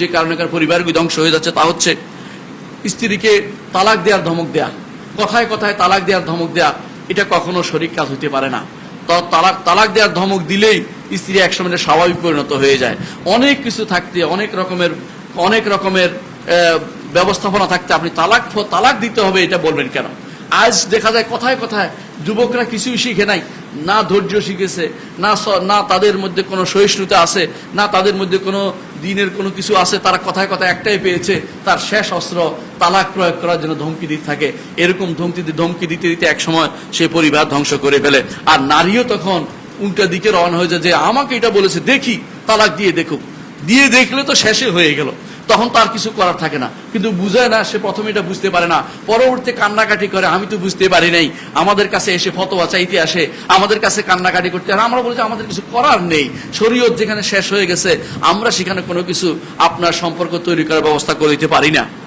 যে কারণেকার পরিবারগুলি ধ্বংস হয়ে যাচ্ছে তা হচ্ছে স্ত্রীকে তালাক দেওয়ার ধমক দেয়া। কথায় কথায় তালাক দেওয়ার ধমক দেয়া। এটা কখনো শরীর কাজ হতে পারে না। তালাক তালাক দেওয়ার ধমক দিলেই স্ত্রী একসময় স্বাভাবিক পরিণত হয়ে যায়। অনেক কিছু থাকতে, অনেক রকমের অনেক রকমের ব্যবস্থাপনা থাকতে আপনি তালাক তালাক দিতে হবে এটা বলবেন কেন? আজ দেখা যায় কথায় কথায় যুবকরা কিছুই শিখে নাই। না ধৈর্য শিখেছে, না না তাদের মধ্যে কোনো সহিষ্ণুতা আছে, না তাদের মধ্যে কোনো দিনের কোনো কিছু আছে, তারা কথায় কথায় একটাই পেয়েছে, তার শেষ অস্ত্র তালাক প্রয়োগ করার জন্য ধমকি দিতে থাকে। এরকম ধমকি ধমকি দিতে দিতে একসময় সে পরিবার ধ্বংস করে ফেলে। আর নারীও তখন উল্টা দিকে রওনা হয়ে যায় যে, আমাকে এটা বলেছে, দেখি, তালাক দিয়ে দেখুক। দিয়ে দেখলে তো শেষে হয়ে গেল। তখন তার কিছু করার থাকে না। কিন্তু বুঝায় না, সে প্রথমে এটা বুঝতে পারে না। পরবর্তী কান্নাকাটি করে, আমি তো বুঝতে পারি নাই। আমাদের কাছে এসে ফতোয়া চাইতে আসে। আমাদের কাছে কান্নাকাটি করতে আর আমরা বলছি, আমাদের কিছু করার নেই। শরীয়ত যেখানে শেষ হয়ে গেছে, আমরা সেখানে কোনো কিছু আপনার সম্পর্ক তৈরি করার ব্যবস্থা করে দিতে পারি না।